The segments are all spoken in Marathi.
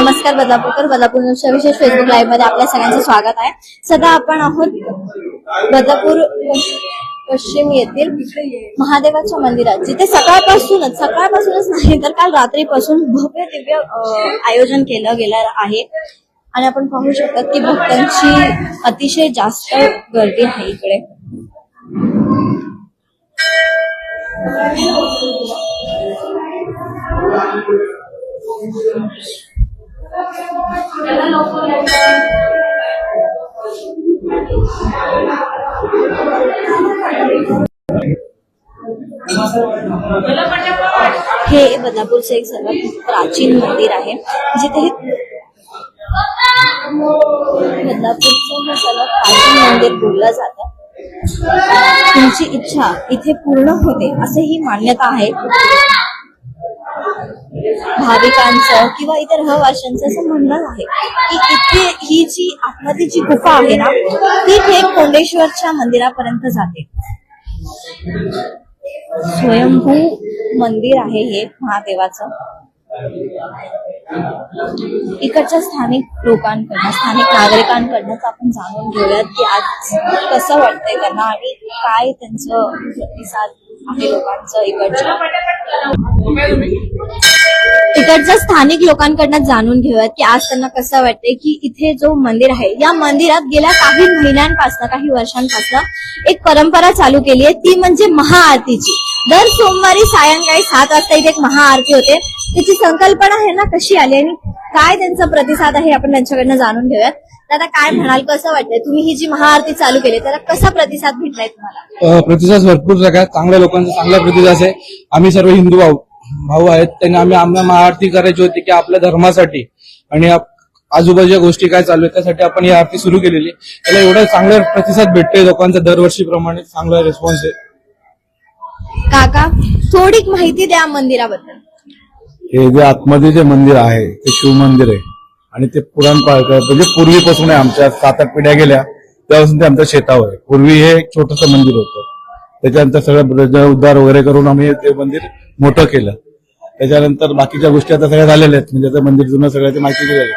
नमस्कार बदलापूरकर. बदलापूर न्यूजच्या विशेष फेसबुक लाईव्हमध्ये आपल्या सगळ्यांचं स्वागत आहे. सध्या आपण आहोत बदलापूर पश्चिम येथील महादेवाच्या मंदिरात जिथे सकाळपासूनच सकाळपासूनच नाही तर काल रात्रीपासून भव्य दिव्य आयोजन केलं गेलं आहे. आणि आपण पाहू शकतात की भक्तांची अतिशय जास्त गर्दी आहे इकडे. हे बदलापूरचं एक सर्वात प्राचीन मंदिर आहे. जिथे बदलापूरचं हे सर्वात प्राचीन मंदिर बोललं जातं. तुमची इच्छा इथे पूर्ण होते असे ही मान्यता आहे. भाविकांचं किंवा इतर रहवाशांचं असं म्हणणं आहे की इथे ही जी आतमध्ये जी गुफा आहे ना ती थेट कोंडेश्वरच्या मंदिरापर्यंत जाते. स्वयंभू मंदिर आहे हे महादेवाचं. इकडच्या स्थानिक लोकांकडनं स्थानिक नागरिकांकडनं आपण जाणून घेऊयात की आज कसं वाटतंय त्यांना आणि काय त्यांचं प्रतिसाद आहे लोकांचं इकडच्या तिकडच्या स्थानिक लोकांकडनं जाणून घेऊयात की आज त्यांना कसं वाटतंय की इथे जो मंदिर आहे या मंदिरात गेल्या काही महिन्यांपासून काही वर्षांपासून एक परंपरा चालू केली आहे. ती म्हणजे महाआरतीची. दर सोमवारी सायंकाळी सात वाजता इथे एक महाआरती होते. त्याची संकल्पना आहे ना कशी आली आणि काय त्यांचा प्रतिसाद आहे आपण त्यांच्याकडनं जाणून घेऊयात. दादा काय म्हणाल कसं वाटतंय? तुम्ही ही जी महाआरती चालू केली त्याला कसा प्रतिसाद भेटलाय तुम्हाला? प्रतिसाद भरपूर सगळ्यात चांगल्या लोकांचा चांगला प्रतिसाद आहे. आम्ही सर्व हिंदू आहोत. भाऊ आहेत त्यांनी आम्ही आम्हाला महाआरती करायची होती की आपल्या धर्मासाठी. आणि आजूबाजूच्या गोष्टी काय चालू आहेत त्यासाठी आपण ही आरती सुरू केलेली. त्याला एवढा चांगला प्रतिसाद भेटतोय लोकांचा दरवर्षीप्रमाणे चांगला रिस्पॉन्स आहे. काका थोडी माहिती द्या मंदिराबद्दल. हे जे आतमध्ये जे मंदिर आहे ते शिव मंदिर आहे. आणि ते पुराण पाळ म्हणजे पूर्वीपासून आहे आमच्या सात आठ पिढ्या गेल्या तेव्हापासून ते आमच्या शेतावर आहे. पूर्वी हे एक छोटस मंदिर होतं. त्याच्यानंतर सगळं उद्धार वगैरे करून आम्ही ते मंदिर मोठं केलं. त्याच्यानंतर बाकीच्या गोष्टी आता सगळ्या झालेल्या आहेत. म्हणजे मंदिर जुनं सगळ्याची माहिती दिलेली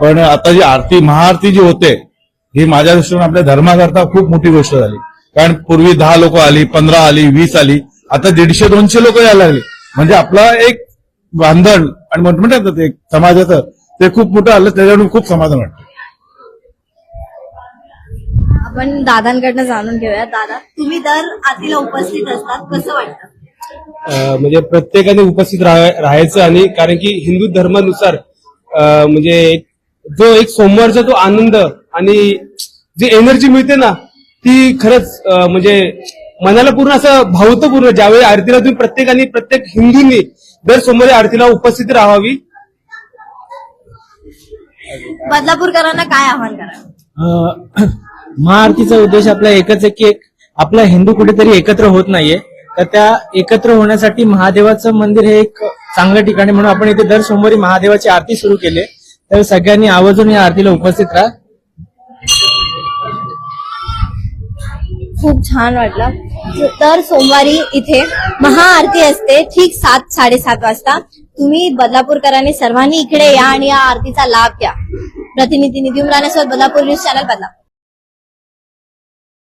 पण आता जी आरती महाआरती जी होते ही माझ्या दृष्टीने आपल्या धर्माकरता खूप मोठी गोष्ट झाली. कारण पूर्वी दहा लोक आली पंधरा आली वीस आली आता दीडशे दोनशे लोक यायला लागली. म्हणजे आपला एक बांधण आणि म्हणतात ते समाजाचं ते खूप मोठं आलं त्याच्याकडून खूप समाधान वाटतं. आपण दादांकडनं जाणून घेऊया दादा तुम्ही दर आरतीला उपस्थित असतात कसं वाटतं? म्हणजे प्रत्येकाने उपस्थित राहा- राहायचं आणि कारण की हिंदू धर्मानुसार म्हणजे एक- जो एक सोमवारचा तो आनंद आणि जी एनर्जी मिळते ना ती खरंच म्हणजे मनाला पूर्ण असं भावतं पूर्ण ज्यावेळी आरतीला तुम्ही प्रत्येकाने प्रत्येक हिंदूंनी दर सोमवारी आरतीला उपस्थित राहावी. बदलापूरकरांना काय आव्हान करा? अं, महाआरतीचा उद्देश आपला एकच आहे की एक आपला हिंदू कुठेतरी एकत्र होत नाहीये. तर त्या एकत्र होण्यासाठी महादेवाचं मंदिर हे एक चांगलं ठिकाण आहे म्हणून आपण इथे दर सोमवारी महादेवाची आरती सुरू केली तर सगळ्यांनी आवर्जून या आरतीला उपस्थित राहा. खूप छान वाटलं. तर सोमवारी इथे महाआरती असते ठीक सात साडेसात वाजता. तुम्ही बदलापूरकरांनी सर्वांनी इकडे या आणि या आरतीचा लाभ घ्या. प्रतिनिधी निधी उमराण्यासोबत बदलापूर न्यूज चॅनल बदला.